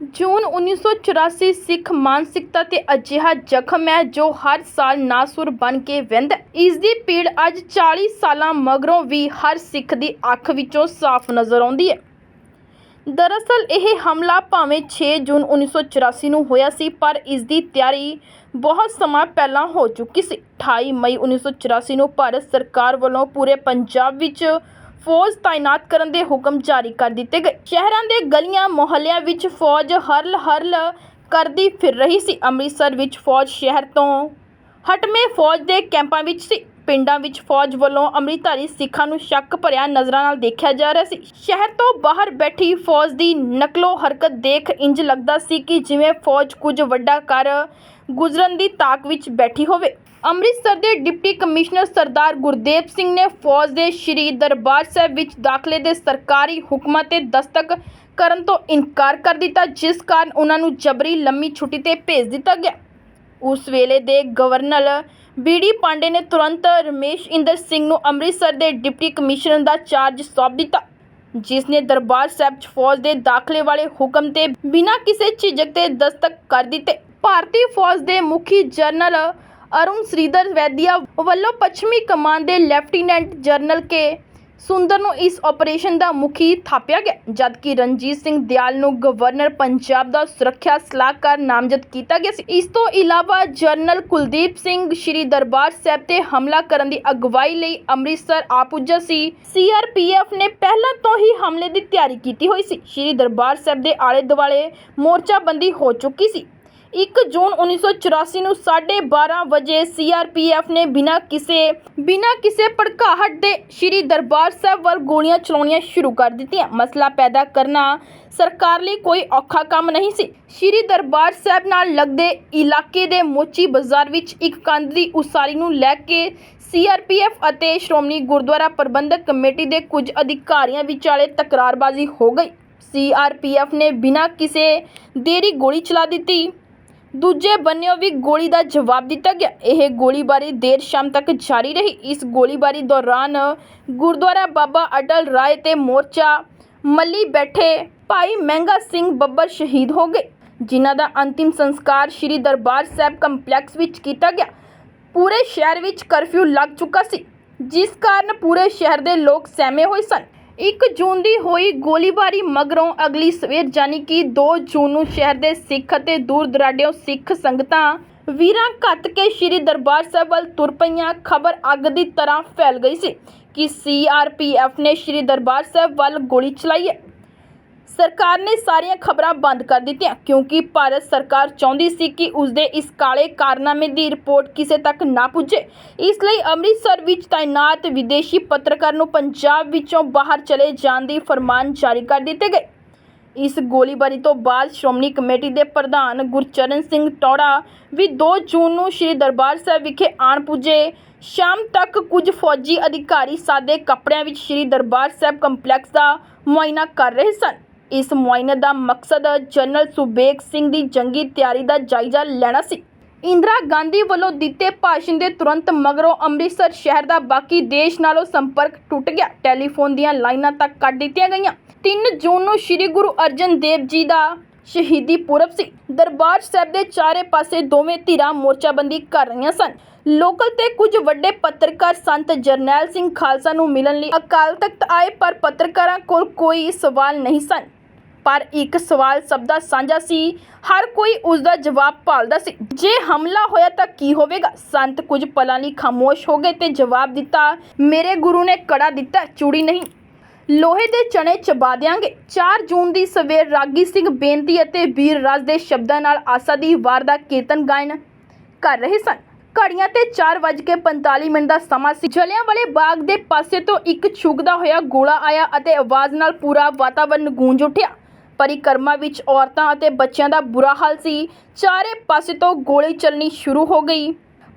ਜੂਨ 1984 ਸਿੱਖ ਮਾਨਸਿਕਤਾ ਤੇ ਅਜਿਹਾ ਜ਼ਖਮ ਹੈ ਜੋ ਹਰ ਸਾਲ ਨਾਸੁਰ ਬਣ ਕੇ ਵਹਿੰਦਾ ਇਸ ਦੀ ਪੀੜ ਅੱਜ 40 ਸਾਲਾਂ ਮਗਰੋਂ ਵੀ ਹਰ ਸਿੱਖ ਦੀ ਅੱਖ ਵਿੱਚੋਂ ਸਾਫ਼ ਨਜ਼ਰ ਆਉਂਦੀ ਹੈ। ਦਰਅਸਲ ਇਹ ਹਮਲਾ ਭਾਵੇਂ 6 ਜੂਨ 1984 ਨੂੰ ਹੋਇਆ ਸੀ, ਪਰ ਇਸ ਦੀ ਤਿਆਰੀ ਬਹੁਤ ਸਮਾਂ ਪਹਿਲਾਂ ਹੋ ਚੁੱਕੀ ਸੀ। 28 ਮਈ 1984 ਨੂੰ ਭਾਰਤ ਸਰਕਾਰ ਵੱਲੋਂ ਪੂਰੇ ਪੰਜਾਬ ਵਿੱਚ ਫੌਜ ਤਾਇਨਾਤ ਕਰਨ ਦੇ ਹੁਕਮ ਜਾਰੀ ਕਰ ਦਿੱਤੇ ਗਏ। ਸ਼ਹਿਰਾਂ ਦੇ ਗਲੀਆਂ ਮੁਹੱਲਿਆਂ ਵਿੱਚ ਫੌਜ ਹਰਲ ਹਰਲ ਕਰਦੀ ਫਿਰ ਰਹੀ ਸੀ। ਅੰਮ੍ਰਿਤਸਰ ਵਿੱਚ ਫੌਜ ਸ਼ਹਿਰ ਤੋਂ ਹਟਵੇਂ ਫੌਜ ਦੇ ਕੈਂਪਾਂ ਵਿੱਚ ਸੀ। ਪਿੰਡਾਂ ਵਿੱਚ ਫੌਜ ਵੱਲੋਂ ਅੰਮ੍ਰਿਤਧਾਰੀ ਸਿੱਖਾਂ ਨੂੰ ਸ਼ੱਕ ਭਰਿਆ ਨਜ਼ਰਾਂ ਨਾਲ ਦੇਖਿਆ ਜਾ ਰਿਹਾ ਸੀ। ਸ਼ਹਿਰ ਤੋਂ ਬਾਹਰ ਬੈਠੀ ਫੌਜ ਦੀ ਨਕਲੋ ਹਰਕਤ ਦੇਖ ਇੰਜ ਲੱਗਦਾ ਸੀ ਕਿ ਜਿਵੇਂ ਫੌਜ ਕੁਝ ਵੱਡਾ ਕਰ ਗੁਜ਼ਰਨ ਦੀ ਤਾਕ ਵਿੱਚ ਬੈਠੀ ਹੋਵੇ। ਅੰਮ੍ਰਿਤਸਰ ਦੇ ਡਿਪਟੀ ਕਮਿਸ਼ਨਰ ਸਰਦਾਰ ਗੁਰਦੇਵ ਸਿੰਘ ਨੇ ਫੌਜ ਦੇ ਸ਼੍ਰੀ ਦਰਬਾਰ ਸਾਹਿਬ ਵਿੱਚ ਦਾਖਲੇ ਦੇ ਸਰਕਾਰੀ ਹੁਕਮਾਂ ਤੇ ਦਸਤਕ ਕਰਨ ਤੋਂ ਇਨਕਾਰ ਕਰ ਦਿੱਤਾ, ਜਿਸ ਕਾਰਨ ਉਹਨਾਂ ਨੂੰ ਜਬਰੀ ਲੰਮੀ ਛੁੱਟੀ ਤੇ ਭੇਜ ਦਿੱਤਾ ਗਿਆ। ਉਸ ਵੇਲੇ ਦੇ ਗਵਰਨਰ ਬੀਡੀ ਪਾਂਡੇ ਨੇ ਤੁਰੰਤ ਰਮੇਸ਼ ਇੰਦਰ ਸਿੰਘ ਨੂੰ ਅੰਮ੍ਰਿਤਸਰ ਦੇ ਡਿਪਟੀ ਕਮਿਸ਼ਨਰ ਦਾ ਚਾਰਜ ਸੌਂਪ ਦਿੱਤਾ, ਜਿਸ ਨੇ ਦਰਬਾਰ ਸਾਹਿਬ 'ਚ ਫੌਜ ਦੇ ਦਾਖਲੇ ਵਾਲੇ ਹੁਕਮ ਤੇ ਬਿਨਾਂ ਕਿਸੇ ਝਿਜਕ ਤੇ ਦਸਤਕ ਕਰ ਦਿੱਤੇ। ਭਾਰਤੀ ਫੌਜ ਦੇ ਮੁਖੀ ਜਨਰਲ ਅਰੁਣ ਸ੍ਰੀਧਰ ਵੈਦਿਆ ਵੱਲੋਂ ਪੱਛਮੀ ਕਮਾਨ ਦੇ ਲੈਫਟੀਨੈਂਟ ਜਨਰਲ ਕੇ ਸੁੰਦਰ ਨੂੰ ਇਸ ਆਪਰੇਸ਼ਨ ਦਾ ਮੁਖੀ ਥਾਪਿਆ ਗਿਆ। ਜਦਕਿ ਰਣਜੀਤ ਸਿੰਘ ਦਿਆਲ ਨੂੰ ਗਵਰਨਰ ਪੰਜਾਬ ਦਾ ਸੁਰੱਖਿਆ ਸਲਾਹਕਾਰ ਨਾਮਜ਼ਦ ਕੀਤਾ ਗਿਆ ਸੀ। ਇਸ ਤੋਂ ਇਲਾਵਾ ਜਨਰਲ ਕੁਲਦੀਪ ਸਿੰਘ ਸ਼੍ਰੀ ਦਰਬਾਰ ਸਾਹਿਬ ਤੇ ਹਮਲਾ ਕਰਨ ਦੀ ਅਗਵਾਈ ਲਈ ਅੰਮ੍ਰਿਤਸਰ ਆ ਪੁੱਜਾ ਸੀ। ਸੀਆਰਪੀਐਫ ਨੇ ਪਹਿਲਾਂ ਤੋਂ ਹੀ ਹਮਲੇ ਦੀ ਤਿਆਰੀ ਕੀਤੀ ਹੋਈ ਸੀ। ਸ਼੍ਰੀ ਦਰਬਾਰ ਸਾਹਿਬ ਦੇ ਆਲੇ ਦੁਆਲੇ ਮੋਰਚਾਬੰਦੀ ਹੋ ਚੁੱਕੀ ਸੀ। 1 ਜੂਨ 1984 ਨੂੰ 12:30 ਵਜੇ ਸੀਆਰਪੀਐਫ ਨੇ ਬਿਨਾਂ ਕਿਸੇ ਬਿਨਾਂ ਕਿਸੇ ਭੜਕਾਹਟ ਦੇ ਸ਼੍ਰੀ ਦਰਬਾਰ ਸਾਹਿਬ ਵੱਲ ਗੋਲੀਆਂ ਚਲਾਉਣੀਆਂ ਸ਼ੁਰੂ ਕਰ ਦਿੱਤੀਆਂ। ਮਸਲਾ ਪੈਦਾ ਕਰਨਾ ਸਰਕਾਰ ਲਈ ਕੋਈ ਔਖਾ ਕੰਮ ਨਹੀਂ ਸੀ। ਸ਼੍ਰੀ ਦਰਬਾਰ ਸਾਹਿਬ ਨਾਲ ਲੱਗਦੇ ਇਲਾਕੇ ਦੇ ਮੋਚੀ ਬਾਜ਼ਾਰ ਵਿੱਚ ਇੱਕ ਕੰਧ ਦੀ ਉਸਾਰੀ ਨੂੰ ਲੈ ਕੇ ਸੀਆਰਪੀਐਫ ਅਤੇ ਸ਼੍ਰੋਮਣੀ ਗੁਰਦੁਆਰਾ ਪ੍ਰਬੰਧਕ ਕਮੇਟੀ ਦੇ ਕੁਝ ਅਧਿਕਾਰੀਆਂ ਵਿਚਾਲੇ ਤਕਰਾਰਬਾਜ਼ੀ ਹੋ ਗਈ। ਸੀਆਰਪੀਐਫ ਨੇ ਬਿਨਾਂ ਕਿਸੇ ਦੇਰੀ ਗੋਲੀ ਚਲਾ ਦਿੱਤੀ। ਦੂਜੇ ਬੰਨਿਓ ਵੀ ਗੋਲੀ ਦਾ ਜਵਾਬ ਦਿੱਤਾ ਗਿਆ। ਇਹ ਗੋਲੀਬਾਰੀ ਦੇਰ ਸ਼ਾਮ ਤੱਕ ਜਾਰੀ ਰਹੀ। ਇਸ ਗੋਲੀਬਾਰੀ ਦੌਰਾਨ ਗੁਰਦੁਆਰਾ ਬਾਬਾ ਅਟਲ ਰਾਏ ਤੇ ਮੋਰਚਾ ਮੱਲੀ ਬੈਠੇ ਭਾਈ ਮਹਿੰਗਾ ਸਿੰਘ ਬੱਬਰ ਸ਼ਹੀਦ ਹੋ ਗਏ, ਜਿਨ੍ਹਾਂ ਦਾ ਅੰਤਿਮ ਸੰਸਕਾਰ ਸ੍ਰੀ ਦਰਬਾਰ ਸਾਹਿਬ ਕੰਪਲੈਕਸ ਵਿੱਚ ਕੀਤਾ ਗਿਆ। ਪੂਰੇ ਸ਼ਹਿਰ ਵਿੱਚ ਕਰਫਿਊ ਲੱਗ ਚੁੱਕਾ ਸੀ, ਜਿਸ ਕਾਰਨ ਪੂਰੇ ਸ਼ਹਿਰ ਦੇ ਲੋਕ ਸਹਿਮੇ ਹੋਏ ਸਨ। 1 ਜੂਨ ਦੀ ਹੋਈ ਗੋਲੀਬਾਰੀ ਮਗਰੋਂ ਅਗਲੀ ਸਵੇਰ ਜਾਨੀ ਕਿ 2 ਜੂਨ ਨੂੰ ਸ਼ਹਿਰ ਦੇ ਸਿੱਖ ਅਤੇ ਦੂਰ ਦਰਾਡਿਓਂ ਸਿੱਖ ਸੰਗਤਾਂ ਵੀਰਾਂ ਘੱਤ ਕੇ ਸ਼੍ਰੀ ਦਰਬਾਰ ਸਾਹਿਬ ਵੱਲ ਤੁਰ ਪਈਆਂ। ਖਬਰ ਅੱਗ ਦੀ ਤਰ੍ਹਾਂ ਫੈਲ ਗਈ ਸੀ ਕਿ ਸੀਆਰਪੀਐਫ ਨੇ ਸ਼੍ਰੀ ਦਰਬਾਰ ਸਾਹਿਬ ਵੱਲ ਗੋਲੀ ਚਲਾਈ ਹੈ। ਸਰਕਾਰ ਨੇ ਸਾਰੀਆਂ ਖਬਰਾਂ ਬੰਦ ਕਰ ਦਿੱਤੀਆਂ, ਕਿਉਂਕਿ ਭਾਰਤ ਸਰਕਾਰ ਚਾਹੁੰਦੀ ਸੀ ਕਿ ਉਸਦੇ ਇਸ ਕਾਲੇ ਕਾਰਨਾਮੇ ਦੀ ਰਿਪੋਰਟ ਕਿਸੇ ਤੱਕ ਨਾ ਪੁੱਜੇ। ਇਸ ਲਈ ਅੰਮ੍ਰਿਤਸਰ ਵਿੱਚ ਤਾਇਨਾਤ ਵਿਦੇਸ਼ੀ ਪੱਤਰਕਾਰ ਨੂੰ ਪੰਜਾਬ ਵਿੱਚੋਂ ਬਾਹਰ ਚਲੇ ਜਾਣ ਦੀ ਫਰਮਾਨ ਜਾਰੀ ਕਰ ਦਿੱਤੇ ਗਏ। ਇਸ ਗੋਲੀਬਾਰੀ ਤੋਂ ਬਾਅਦ ਸ਼੍ਰੋਮਣੀ ਕਮੇਟੀ ਦੇ ਪ੍ਰਧਾਨ ਗੁਰਚਰਨ ਸਿੰਘ ਟੌੜਾ ਵੀ 2 ਜੂਨ ਨੂੰ ਸ੍ਰੀ ਦਰਬਾਰ ਸਾਹਿਬ ਵਿਖੇ ਆਣ ਪੁੱਜੇ। ਸ਼ਾਮ ਤੱਕ ਕੁਝ ਫੌਜੀ ਅਧਿਕਾਰੀ ਸਾਦੇ ਕੱਪੜਿਆਂ ਵਿੱਚ ਸ੍ਰੀ ਦਰਬਾਰ ਸਾਹਿਬ ਕੰਪਲੈਕਸ ਦਾ ਮੁਆਇਨਾ ਕਰ ਰਹੇ ਸਨ। ਇਸ ਮੁਆਇਨੇ ਦਾ ਮਕਸਦ ਜਨਰਲ ਸੁਬੇਗ ਸਿੰਘ ਦੀ ਜੰਗੀ ਤਿਆਰੀ ਦਾ ਜਾਇਜ਼ਾ ਲੈਣਾ ਸੀ। ਇੰਦਰਾ ਗਾਂਧੀ ਵੱਲੋਂ ਦਿੱਤੇ ਭਾਸ਼ਣ ਦੇ ਤੁਰੰਤ ਮਗਰੋਂ ਅੰਮ੍ਰਿਤਸਰ ਸ਼ਹਿਰ ਦਾ ਬਾਕੀ ਦੇਸ਼ ਨਾਲੋਂ ਸੰਪਰਕ ਟੁੱਟ ਗਿਆ। ਟੈਲੀਫੋਨ ਦੀਆਂ ਲਾਈਨਾਂ ਤੱਕ ਕੱਟ ਦਿੱਤੀਆਂ ਗਈਆਂ। 3 ਜੂਨ ਨੂੰ ਸ੍ਰੀ ਗੁਰੂ ਅਰਜਨ ਦੇਵ ਜੀ ਦਾ ਸ਼ਹੀਦੀ ਪੁਰਬ ਸੀ। ਦਰਬਾਰ ਸਾਹਿਬ ਦੇ ਚਾਰੇ ਪਾਸੇ ਦੋਵੇਂ ਧਿਰਾਂ ਮੋਰਚਾਬੰਦੀ ਕਰ ਰਹੀਆਂ ਸਨ। ਲੋਕਲ ਤੇ ਕੁਝ ਵੱਡੇ ਪੱਤਰਕਾਰ ਸੰਤ ਜਰਨੈਲ ਸਿੰਘ ਖਾਲਸਾ ਨੂੰ ਮਿਲਣ ਲਈ ਅਕਾਲ ਤਖਤ ਆਏ, ਪਰ ਪੱਤਰਕਾਰਾਂ ਕੋਲ ਕੋਈ ਸਵਾਲ ਨਹੀਂ ਸਨ। ਪਰ ਇੱਕ ਸਵਾਲ ਸਭ ਦਾ ਸਾਂਝਾ ਸੀ। ਹਰ ਕੋਈ ਉਸ ਦਾ ਜਵਾਬ ਭਾਲਦਾ ਸੀ। ਜੇ ਹਮਲਾ ਹੋਇਆ ਤਾਂ ਕੀ ਹੋਵੇਗਾ? ਸੰਤ ਕੁਝ ਪਲਾਂ ਲਈ ਖਾਮੋਸ਼ ਹੋ ਗਏ ਤੇ ਜਵਾਬ ਦਿੱਤਾ, ਮੇਰੇ ਗੁਰੂ ਨੇ ਕੜਾ ਦਿੱਤਾ, ਚੂੜੀ ਨਹੀਂ। ਲੋਹੇ ਦੇ ਚਣੇ ਚਬਾ ਦਿਆਂਗੇ। 4 ਜੂਨ ਦੀ ਸਵੇਰ ਰਾਗੀ ਸਿੰਘ ਬੇਨਤੀ ਅਤੇ ਵੀਰ ਰਾਜ ਦੇ ਸ਼ਬਦਾਂ ਨਾਲ ਆਸਾ ਦੀ ਵਾਰ ਦਾ ਕੀਰਤਨ ਗਾਇਨ ਕਰ ਰਹੇ ਸਨ। ਘੜੀਆਂ ਤੇ 4:45 ਮਿੰਟ ਦਾ ਸਮਾਂ ਸੀ। ਜਲਿਆਂ ਵਾਲੇ ਬਾਗ ਦੇ ਪਾਸੇ ਤੋਂ ਇੱਕ ਛੁਗਦਾ ਹੋਇਆ ਗੋਲਾ ਆਇਆ ਅਤੇ ਆਵਾਜ਼ ਨਾਲ ਪੂਰਾ ਵਾਤਾਵਰਨ ਗੂੰਜ ਉੱਠਿਆ। ਪਰਿਕਰਮਾ ਵਿੱਚ ਔਰਤਾਂ ਅਤੇ ਬੱਚਿਆਂ ਦਾ ਬੁਰਾ ਹਾਲ ਸੀ। ਚਾਰੇ ਪਾਸੇ ਤੋਂ ਗੋਲੀ ਚੱਲਣੀ ਸ਼ੁਰੂ ਹੋ ਗਈ।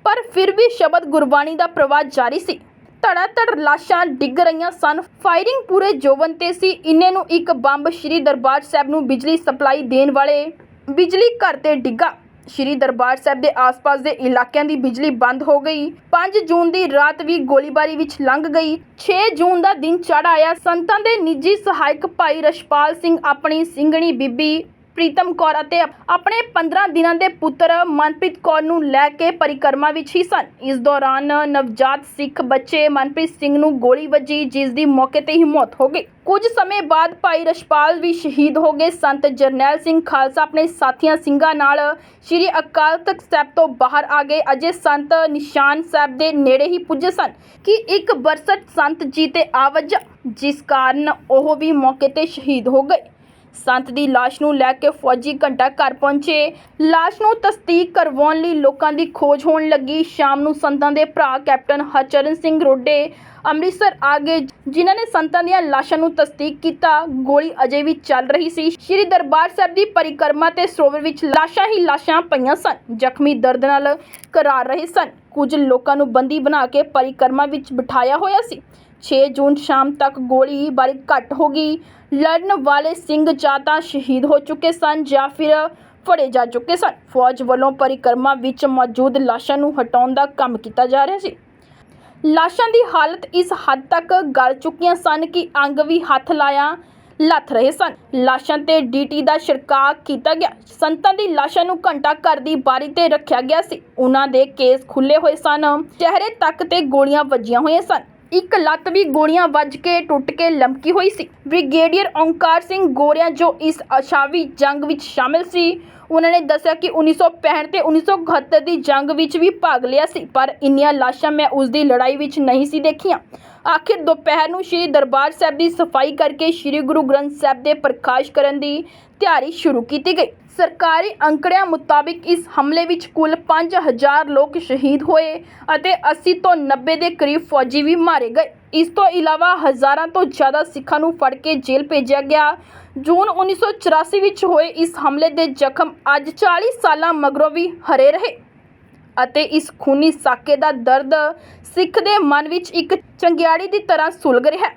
ਪਰ ਫਿਰ ਵੀ ਸ਼ਬਦ ਗੁਰਬਾਣੀ ਦਾ ਪ੍ਰਵਾਹ ਜਾਰੀ ਸੀ। ਧੜਾ ਧੜ ਲਾਸ਼ਾਂ ਡਿੱਗ ਰਹੀਆਂ ਸਨ। ਫਾਇਰਿੰਗ ਪੂਰੇ ਜੋਵਨ ਤੇ ਸੀ। ਇੰਨੇ ਨੂੰ ਇੱਕ ਬੰਬ ਸ਼੍ਰੀ ਦਰਬਾਰ ਸਾਹਿਬ ਨੂੰ ਬਿਜਲੀ ਸਪਲਾਈ ਦੇਣ ਵਾਲੇ ਬਿਜਲੀ ਘਰ ਤੇ ਡਿੱਗਾ। ਸ਼੍ਰੀ ਦਰਬਾਰ ਸਾਹਿਬ ਦੇ ਆਸ-ਪਾਸ ਦੇ ਇਲਾਕਿਆਂ ਦੀ ਬਿਜਲੀ ਬੰਦ ਹੋ ਗਈ। 5 ਜੂਨ ਦੀ ਰਾਤ ਵੀ ਗੋਲੀਬਾਰੀ ਵਿੱਚ ਲੰਘ ਗਈ। 6 ਜੂਨ ਦਾ ਦਿਨ ਚੜ੍ਹ ਆਇਆ। ਸੰਤਾਂ ਦੇ ਨਿੱਜੀ ਸਹਾਇਕ ਭਾਈ ਰਸ਼ਪਾਲ ਸਿੰਘ, ਆਪਣੀ ਸਿੰਘਣੀ ਬੀਬੀ ਪ੍ਰੀਤਮ ਕੌਰ ਅਤੇ ਆਪਣੇ 15 ਦਿਨਾਂ ਦੇ ਪੁੱਤਰ ਮਨਪ੍ਰੀਤ ਕੌਰ ਨੂੰ ਲੈ ਕੇ ਪਰਿਕਰਮਾ ਵਿੱਚ ਹੀ ਸਨ। ਇਸ ਦੌਰਾਨ ਨਵਜਾਤ ਸਿੱਖ ਬੱਚੇ ਮਨਪ੍ਰੀਤ ਸਿੰਘ ਨੂੰ ਗੋਲੀ ਵੱਜੀ, ਜਿਸ ਦੀ ਮੌਕੇ ਤੇ ਹੀ ਮੌਤ ਹੋ ਗਈ। ਕੁਝ ਸਮੇਂ ਬਾਅਦ ਭਾਈ ਰਸ਼ਪਾਲ ਵੀ ਸ਼ਹੀਦ ਹੋ ਗਏ। ਸੰਤ ਜਰਨੈਲ ਸਿੰਘ ਖਾਲਸਾ ਆਪਣੇ ਸਾਥੀਆਂ ਸਿੰਘਾਂ ਨਾਲ ਸ੍ਰੀ ਅਕਾਲ ਤਖਤ ਸਾਹਿਬ ਤੋਂ ਬਾਹਰ ਆ ਗਏ। ਅਜੇ ਸੰਤ ਨਿਸ਼ਾਨ ਸਾਹਿਬ ਦੇ ਨੇੜੇ ਹੀ ਪੁੱਜੇ ਸਨ ਕਿ ਇੱਕ ਬਰਸਟ ਸੰਤ ਜੀ ਤੇ ਆ ਵੱਜਾ ਜਿਸ ਕਾਰਨ ਉਹ ਵੀ ਮੌਕੇ ਤੇ ਸ਼ਹੀਦ ਹੋ ਗਏ। ਸੰਤ ਦੀ ਲਾਸ਼ ਨੂੰ ਲੈ ਕੇ ਫੌਜੀ ਘੰਟਾ ਘਰ ਪਹੁੰਚੇ। ਲਾਸ਼ ਨੂੰ ਤਸਦੀਕ ਕਰਵਾਉਣ ਲਈ ਲੋਕਾਂ ਦੀ ਖੋਜ ਹੋਣ ਲੱਗੀ। ਸ਼ਾਮ ਨੂੰ ਸੰਤਾਂ ਦੇ ਭਰਾ ਕੈਪਟਨ ਹਰਚਰਨ ਸਿੰਘ ਰੋਡੇ ਅੰਮ੍ਰਿਤਸਰ ਆ ਗਏ, ਜਿਨ੍ਹਾਂ ਨੇ ਸੰਤਾਂ ਦੀਆਂ ਲਾਸ਼ਾਂ ਨੂੰ ਤਸਦੀਕ ਕੀਤਾ। ਗੋਲੀ ਅਜੇ ਵੀ ਚੱਲ ਰਹੀ ਸੀ। ਸ਼੍ਰੀ ਦਰਬਾਰ ਸਾਹਿਬ ਦੀ ਪਰਿਕਰਮਾ ਤੇ ਸਰੋਵਰ ਵਿੱਚ ਲਾਸ਼ਾਂ ਹੀ ਲਾਸ਼ਾਂ ਪਈਆਂ ਸਨ। ਜ਼ਖਮੀ ਦਰਦ ਨਾਲ ਕਰਾਰ ਰਹੇ ਸਨ। ਕੁਝ ਲੋਕਾਂ ਨੂੰ ਬੰਦੀ ਬਣਾ ਕੇ ਪਰਿਕਰਮਾ ਵਿੱਚ ਬਿਠਾਇਆ ਹੋਇਆ ਸੀ। 6 ਜੂਨ ਸ਼ਾਮ ਤੱਕ ਗੋਲੀ ਬਾਰੀ ਘੱਟ ਹੋ ਗਈ। ਲੜਨ ਵਾਲੇ ਸਿੰਘ ਜਾਂ ਤਾਂ ਸ਼ਹੀਦ ਹੋ ਚੁੱਕੇ ਸਨ ਜਾਂ ਫਿਰ ਫੜੇ ਜਾ ਚੁੱਕੇ ਸਨ। ਫੌਜ ਵੱਲੋਂ ਪਰਿਕਰਮਾ ਵਿੱਚ ਮੌਜੂਦ ਲਾਸ਼ਾਂ ਨੂੰ ਹਟਾਉਣ ਦਾ ਕੰਮ ਕੀਤਾ ਜਾ ਰਿਹਾ ਸੀ। ਲਾਸ਼ਾਂ ਦੀ ਹਾਲਤ ਇਸ ਹੱਦ ਤੱਕ ਗਲ ਚੁੱਕੀਆਂ ਸਨ ਕਿ ਅੰਗ ਵੀ ਹੱਥ ਲਾਇਆ ਲੱਥ ਰਹੇ ਸਨ। ਲਾਸ਼ਾਂ ਤੇ ਡੀਟੀ ਦਾ ਛਿੜਕਾਅ ਕੀਤਾ ਗਿਆ। ਸੰਤਾਂ ਦੀ ਲਾਸ਼ਾਂ ਨੂੰ ਘੰਟਾ ਘਰ ਦੀ ਬਾਰੀ ਤੇ ਰੱਖਿਆ ਗਿਆ ਸੀ। ਉਹਨਾਂ ਦੇ ਕੇਸ ਖੁੱਲੇ ਹੋਏ ਸਨ। ਚਿਹਰੇ ਤੱਕ ਤੇ ਗੋਲੀਆਂ ਵੱਜੀਆਂ ਹੋਈਆਂ ਸਨ। ਇੱਕ ਲੱਤ ਵੀ ਗੋਲੀਆਂ ਵੱਜ ਕੇ ਟੁੱਟ ਕੇ ਲਮਕੀ ਹੋਈ ਸੀ। ਬ੍ਰਿਗੇਡੀਅਰ ਓਂਕਾਰ ਸਿੰਘ ਗੋਰਿਆ, ਜੋ ਇਸ ਅਸ਼ਾਵੀ ਜੰਗ ਵਿੱਚ ਸ਼ਾਮਿਲ ਸੀ, ਉਹਨਾਂ ਨੇ ਦੱਸਿਆ ਕਿ 1965 ਤੇ 1971 ਦੀ ਜੰਗ ਵਿੱਚ ਵੀ ਭਾਗ ਲਿਆ ਸੀ, ਪਰ ਇੰਨੀਆਂ ਲਾਸ਼ਾਂ ਮੈਂ ਉਸ ਦੀ ਲੜਾਈ ਵਿੱਚ ਨਹੀਂ ਸੀ ਦੇਖੀਆਂ। ਆਖਿਰ ਦੁਪਹਿਰ ਨੂੰ ਸ੍ਰੀ ਦਰਬਾਰ ਸਾਹਿਬ ਦੀ ਸਫ਼ਾਈ ਕਰਕੇ ਸ੍ਰੀ ਗੁਰੂ ਗ੍ਰੰਥ ਸਾਹਿਬ ਦੇ ਪ੍ਰਕਾਸ਼ ਕਰਨ ਦੀ ਤਿਆਰੀ ਸ਼ੁਰੂ ਕੀਤੀ ਗਈ। ਸਰਕਾਰੀ ਅੰਕੜਿਆਂ ਮੁਤਾਬਿਕ ਇਸ ਹਮਲੇ ਵਿੱਚ ਕੁੱਲ 5000 ਲੋਕ ਸ਼ਹੀਦ ਹੋਏ ਅਤੇ 80 ਤੋਂ 90 ਦੇ ਕਰੀਬ ਫੌਜੀ ਵੀ ਮਾਰੇ ਗਏ। ਇਸ ਤੋਂ ਇਲਾਵਾ ਹਜ਼ਾਰਾਂ ਤੋਂ ਜ਼ਿਆਦਾ ਸਿੱਖਾਂ ਨੂੰ ਫੜ ਕੇ ਜੇਲ੍ਹ ਭੇਜਿਆ ਗਿਆ। ਜੂਨ 1984 ਵਿੱਚ ਹੋਏ ਇਸ ਹਮਲੇ ਦੇ ਜ਼ਖਮ ਅੱਜ 40 ਸਾਲਾਂ ਮਗਰੋਂ ਵੀ ਹਰੇ ਰਹੇ ਅਤੇ ਇਸ ਖੂਨੀ ਸਾਕੇ ਦਾ ਦਰਦ ਸਿੱਖ ਦੇ ਮਨ ਵਿੱਚ ਇੱਕ ਚੰਗਿਆੜੀ ਦੀ ਤਰ੍ਹਾਂ ਸੁਲਗ ਰਿਹਾ